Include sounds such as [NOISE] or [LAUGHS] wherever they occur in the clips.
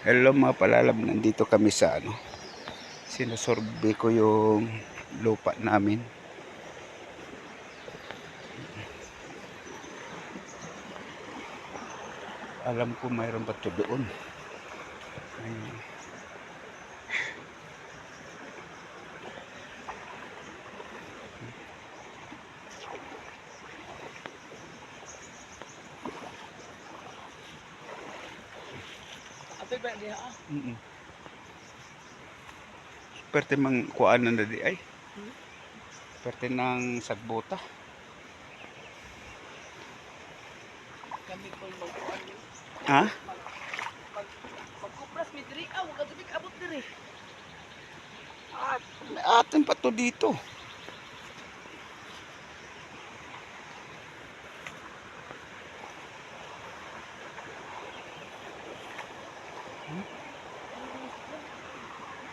Hello mga palalab, nandito kami sa ano. Sinusurvey ko yung lupa namin. Alam ko mayroon ba ito doon. Ayun. Ba diha ah? Mm Perte mang kuan na di ay. Perte ng sagbota. Kami ko magkuan. Ha? Pag pagkupras mi diri ah, wag abot diri. At atin pa to dito.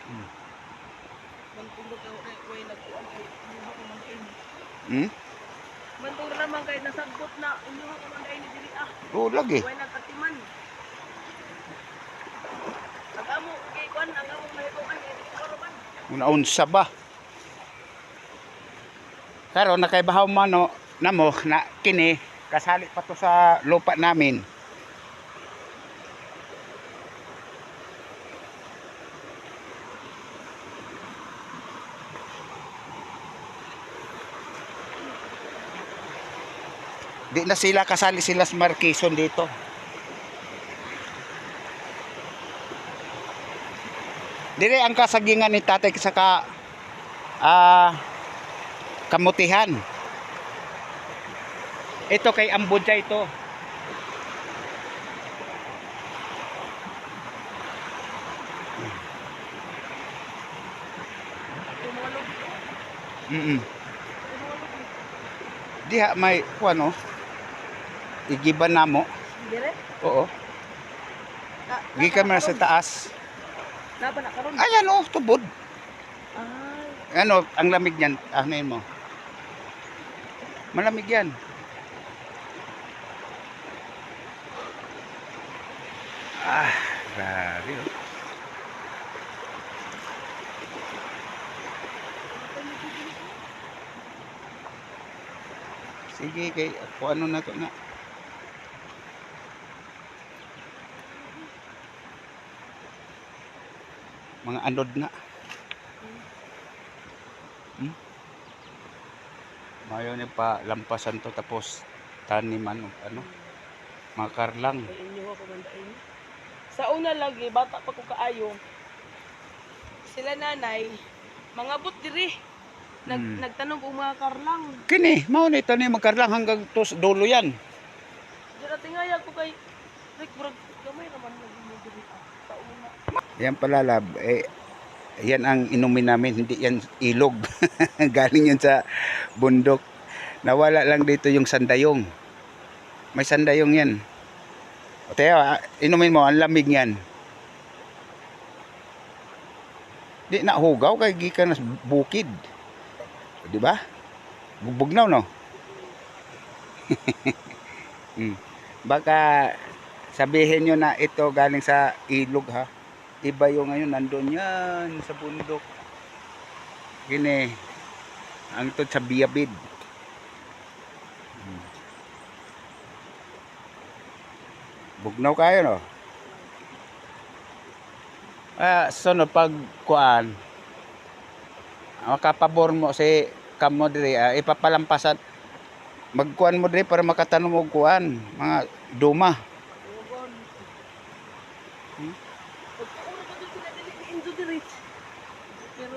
Mantong ka kay way nagkuan kay ko man kay. Hmm? Mantong naman kay nasagbot na inyuha ko man ni diri ah. Oo, lagi. Way nagkatiman. Ang amo kay kuan ang amo mahituan kay karon. Unaunsa ba? Karon nakaibahaw man no namo na kini kasali pa to sa lupa namin. Di na sila kasali sila sa Marquezon dito. Dire ang kasagingan ni tatay sa ka ah kamutihan. Ito kay Ambudja ito. Mm. Tumulog. Diha may kuano. Igiban namo. Dire? Oo. Ah, Gikan man sa taas. Napa na karon? Ayan oh, tubod. Ay. Ano, ang lamig niyan, ahnain mo. Malamig yan. Ah, grabe oh. Sige, kay ako ano na to na. Mga anod na. Hmm? Mayo ni pa lampasan to tapos taniman o ano. Makar lang. Kay inyuha ko man dai. Sa una lagi bata pa ko kaayo. Sila nanay mga but diri. Nag Hmm. nagtanog og mga karlang. Kini, mao ni tani makarlang hanggang tos dulo yan. Dira tingaya ko kay Rick murag gamay naman nagmo diri ah. Sa una. Yan pala lab, eh, yan ang inumin namin, hindi yan ilog. [LAUGHS] Galing yan sa bundok. Nawala lang dito yung sandayong. May sandayong yan. O tayo, ah, inumin mo, ang lamig yan. Di na hugaw kay gikan nas bukid. Di ba? Bugbugnaw no. [LAUGHS] hmm. Baka sabihin nyo na ito galing sa ilog ha. Iba yung ngayon nandun yan sa bundok. Gini. Ang ito sa Biabid. Hmm. Bugnaw kayo no. Ah, sunod pag kuan. Makapabor mo si kamo diri ah, ipapalampasan magkuan mo diri para makatanong og kuan mga duma. Hmm? Pagkauna ko dito sila dili ni Enzo diri. Pero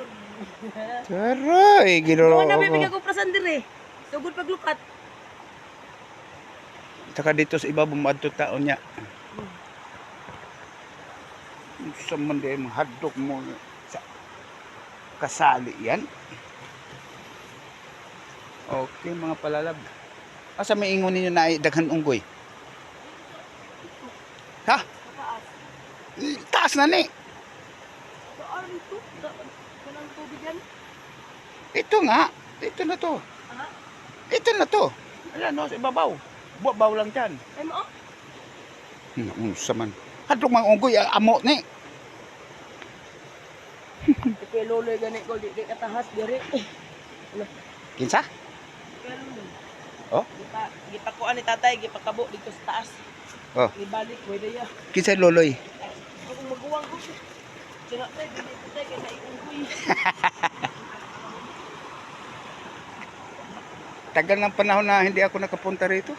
Taray, ginoo Ano na may ko. bigay ko prasan diri. Sugod paglukat. Saka dito sa iba bumadto taon niya. Sa man din hadlok mo sa kasali yan. Okay mga palalab. Asa may ingon ninyo na daghan unggoy? Ha? Mataas. Taas na ni. Ito? Nga. Ito na to. Aha. Ito na to. Ayan no, sa ibabaw. Buwabaw lang dyan. Ay mo? Hmm, unsa man. Hadlok mga unggoy amo ni. Kay loloy gani ko di di katahas diri. Ano? Kinsa? Oh? Gipa gipakuan ni tatay gipakabo dito sa taas. Oh. Ibalik pwede ya. Kinsa loloy? Ako Tagal ng panahon na hindi ako nakapunta rito.